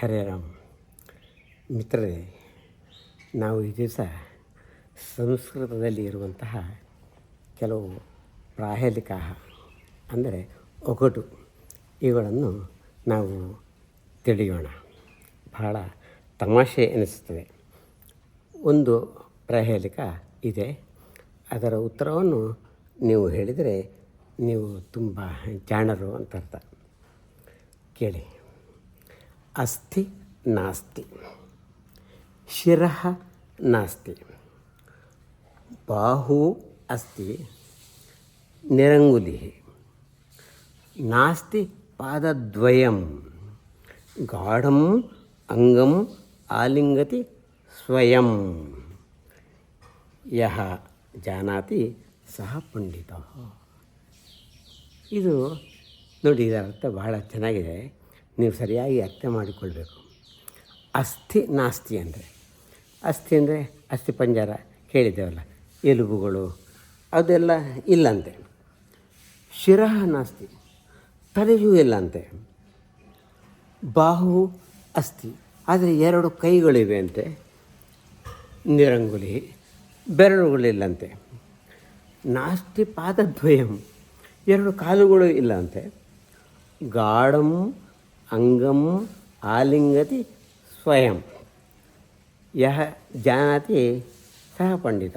ಹರೇ ರಾಮ್ ಮಿತ್ರರೇ, ನಾವು ಈ ದಿವಸ ಸಂಸ್ಕೃತದಲ್ಲಿ ಇರುವಂತಹ ಕೆಲವು ಪ್ರಾಹೇಲಿಕ ಅಂದರೆ ಒಗಟು ಇವುಗಳನ್ನು ನಾವು ತಿಳಿಯೋಣ. ಬಹಳ ತಮಾಷೆ ಎನಿಸುತ್ತದೆ. ಒಂದು ಪ್ರಾಹೇಲಿಕ ಇದೆ. ಅದರ ಉತ್ತರವನ್ನು ನೀವು ಹೇಳಿದರೆ ನೀವು ತುಂಬ ಜಾಣರು ಅಂತ ಅರ್ಥ. ಕೇಳಿ. ಅಸ್ಥಿ ನಾಸ್ತಿ ಶಿರಃ ನಾಸ್ತಿ ಬಾಹು ಅಸ್ತಿ ನಿರಂಗುಲಿ ನಾಸ್ತಿ ಪಾದದ್ವಯಂ ಗಾಢಂ ಅಂಗಂ ಆಲಿಂಗತಿ ಸ್ವಯಂ ಯಹ ಜಾನಾತಿ ಸಹ ಪಂಡಿತ ಇದು ನೋಡಿ, ಇದರ ಅರ್ಥ ಬಹಳ ಚೆನ್ನಾಗಿದೆ. ನೀವು ಸರಿಯಾಗಿ ಅರ್ಥ ಮಾಡಿಕೊಳ್ಬೇಕು. ಅಸ್ಥಿ ನಾಸ್ತಿ ಅಂದರೆ, ಅಸ್ಥಿ ಅಂದರೆ ಅಸ್ಥಿ ಪಂಜರ ಕೇಳಿದ್ದೇವಲ್ಲ, ಎಲುಬುಗಳು, ಅದೆಲ್ಲ ಇಲ್ಲಂತೆ. ಶಿರಹ ನಾಸ್ತಿ, ತಲೆಯೂ ಇಲ್ಲಂತೆ. ಬಾಹು ಅಸ್ಥಿ, ಆದರೆ ಎರಡು ಕೈಗಳಿವೆ ಅಂತೆ. ನಿರಂಗುಲಿ, ಬೆರಳುಗಳಿಲ್ಲಂತೆ. ನಾಸ್ತಿ ಪಾದದ್ವಯಂ, ಎರಡು ಕಾಲುಗಳು ಇಲ್ಲಂತೆ. ಗಾಢಂ ಅಂಗಂ ಆಲಿಂಗತಿ ಸ್ವಯಂ. ಯಹ ಜಾನಾತಿ ಸಹ ಪಂಡಿತ.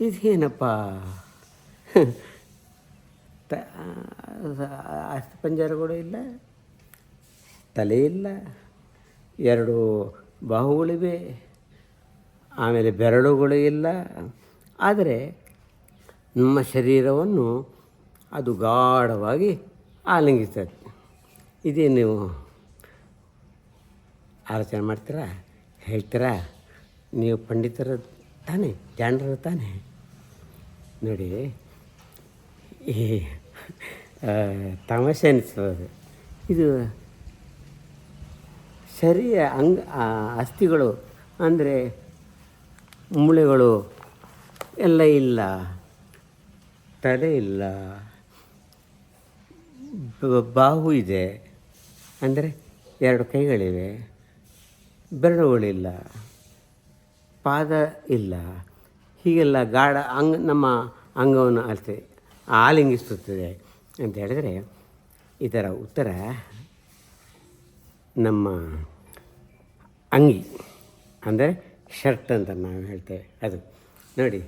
ಇದೇನಪ್ಪ? ತ ಅಸ್ಥಿಪಂಜರಗಳು ಇಲ್ಲ, ತಲೆ ಇಲ್ಲ, ಎರಡು ಬಾಹುಗಳಿವೆ, ಆಮೇಲೆ ಬೆರಳುಗಳು ಇಲ್ಲ. ಆದರೆ ನಮ್ಮ ಶರೀರವನ್ನು ಅದು ಗಾಢವಾಗಿ ಆಲಿಂಗಿಸ್ತದೆ. ಇದೇ ನೀವು ಆಲೋಚನೆ ಮಾಡ್ತೀರಾ? ಹೇಳ್ತೀರಾ? ನೀವು ಪಂಡಿತರ ತಾನೇ ಜಾಣರು ತಾನೇ? ನೋಡಿ, ಈ ತಮಾಷೆ ಅನಿಸ್ತದೆ. ಇದು ಶರೀರ ಅಂಗ ಅಸ್ಥಿಗಳು ಅಂದರೆ ಮೂಳೆಗಳು ಎಲ್ಲ ಇಲ್ಲ, ತಲೆ ಇಲ್ಲ ಬಾಹು ಇದೆ. ಅಂದರೆ ಎರಡು ಕೈಗಳಿವೆ. ಬೆರಳುಗಳಿಲ್ಲ. ಪಾದ ಇಲ್ಲ. ಹೀಗೆಲ್ಲ ಗಾಢ ಅಂಗ, ನಮ್ಮ ಅಂಗವನ್ನು ಅಷ್ಟೇ ಆಲಿಂಗಿಸುತ್ತದೆ ಅಂತ ಹೇಳಿದರೆ ಇದರ ಉತ್ತರ ನಮ್ಮ ಅಂಗಿ, ಅಂದರೆ ಶರ್ಟ್ ಅಂತ ನಾವು ಹೇಳ್ತೇವೆ ಅದು. ನೋಡಿ,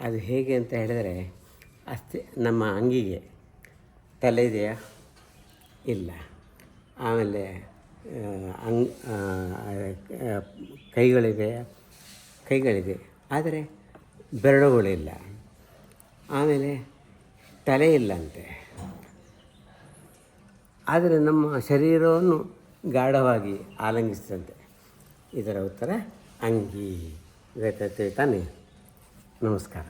ಅದು ಹೇಗೆ ಅಂತ ಹೇಳಿದರೆ ಅಷ್ಟೇ ನಮ್ಮ ಅಂಗಿಗೆ ತಲೆ ಇದೆಯಾ ಇಲ್ಲ. ಆಮೇಲೆ ಅಂಗ ಕೈಗಳಿವೆ ಕೈಗಳಿವೆ, ಆದರೆ ಬೆರಳುಗಳಿಲ್ಲ ಆಮೇಲೆ ತಲೆ ಇಲ್ಲಂತೆ. ಆದರೆ ನಮ್ಮ ಶರೀರವನ್ನು ಗಾಢವಾಗಿ ಆಲಂಗಿಸ್ತಂತೆ ಇದರ ಉತ್ತರ ಅಂಗಿ ಇದಕ್ಕೆ ತಾನೇ ನಮಸ್ಕಾರ.